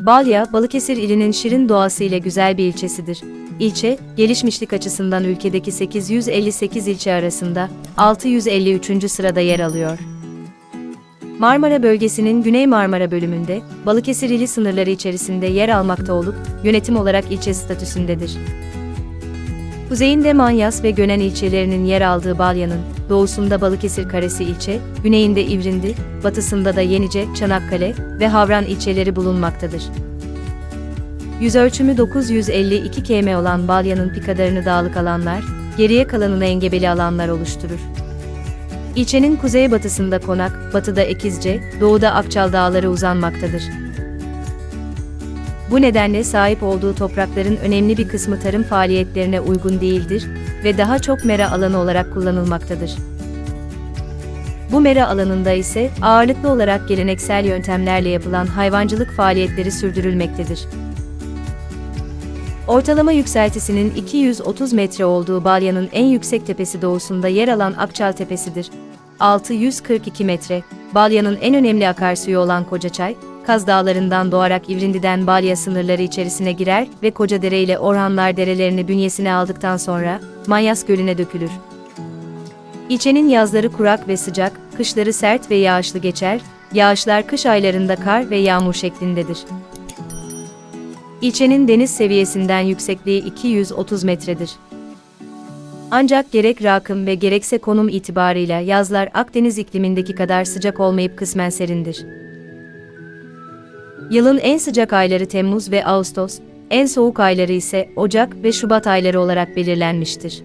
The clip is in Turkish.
Balya, Balıkesir ilinin şirin doğası ile güzel bir ilçesidir. İlçe, gelişmişlik açısından ülkedeki 858 ilçe arasında 653. sırada yer alıyor. Marmara bölgesinin Güney Marmara bölümünde, Balıkesir ili sınırları içerisinde yer almakta olup, yönetim olarak ilçe statüsündedir. Kuzeyinde Manyas ve Gönen ilçelerinin yer aldığı Balya'nın, doğusunda Balıkesir Karesi ilçe, güneyinde İvrindi, batısında da Yenice, Çanakkale ve Havran ilçeleri bulunmaktadır. Yüzölçümü 952 km olan Balya'nın pikadarını dağlık alanlar, geriye kalanını engebeli alanlar oluşturur. İlçenin kuzeybatısında Konak, batıda Ekizce, doğuda Akçal Dağları uzanmaktadır. Bu nedenle sahip olduğu toprakların önemli bir kısmı tarım faaliyetlerine uygun değildir ve daha çok mera alanı olarak kullanılmaktadır. Bu mera alanında ise ağırlıklı olarak geleneksel yöntemlerle yapılan hayvancılık faaliyetleri sürdürülmektedir. Ortalama yükseltisinin 230 metre olduğu Balya'nın en yüksek tepesi doğusunda yer alan Akçal Tepesi'dir. 642 metre, Balya'nın en önemli akarsuyu olan Kocaçay, Kaz Dağları'ndan doğarak İvrindi'den Balya sınırları içerisine girer ve Kocadere ile Orhanlar derelerini bünyesine aldıktan sonra Manyas Gölü'ne dökülür. İlçenin yazları kurak ve sıcak, kışları sert ve yağışlı geçer, yağışlar kış aylarında kar ve yağmur şeklindedir. İlçenin deniz seviyesinden yüksekliği 230 metredir. Ancak gerek rakım ve gerekse konum itibarıyla yazlar Akdeniz iklimindeki kadar sıcak olmayıp kısmen serindir. Yılın en sıcak ayları Temmuz ve Ağustos, en soğuk ayları ise Ocak ve Şubat ayları olarak belirlenmiştir.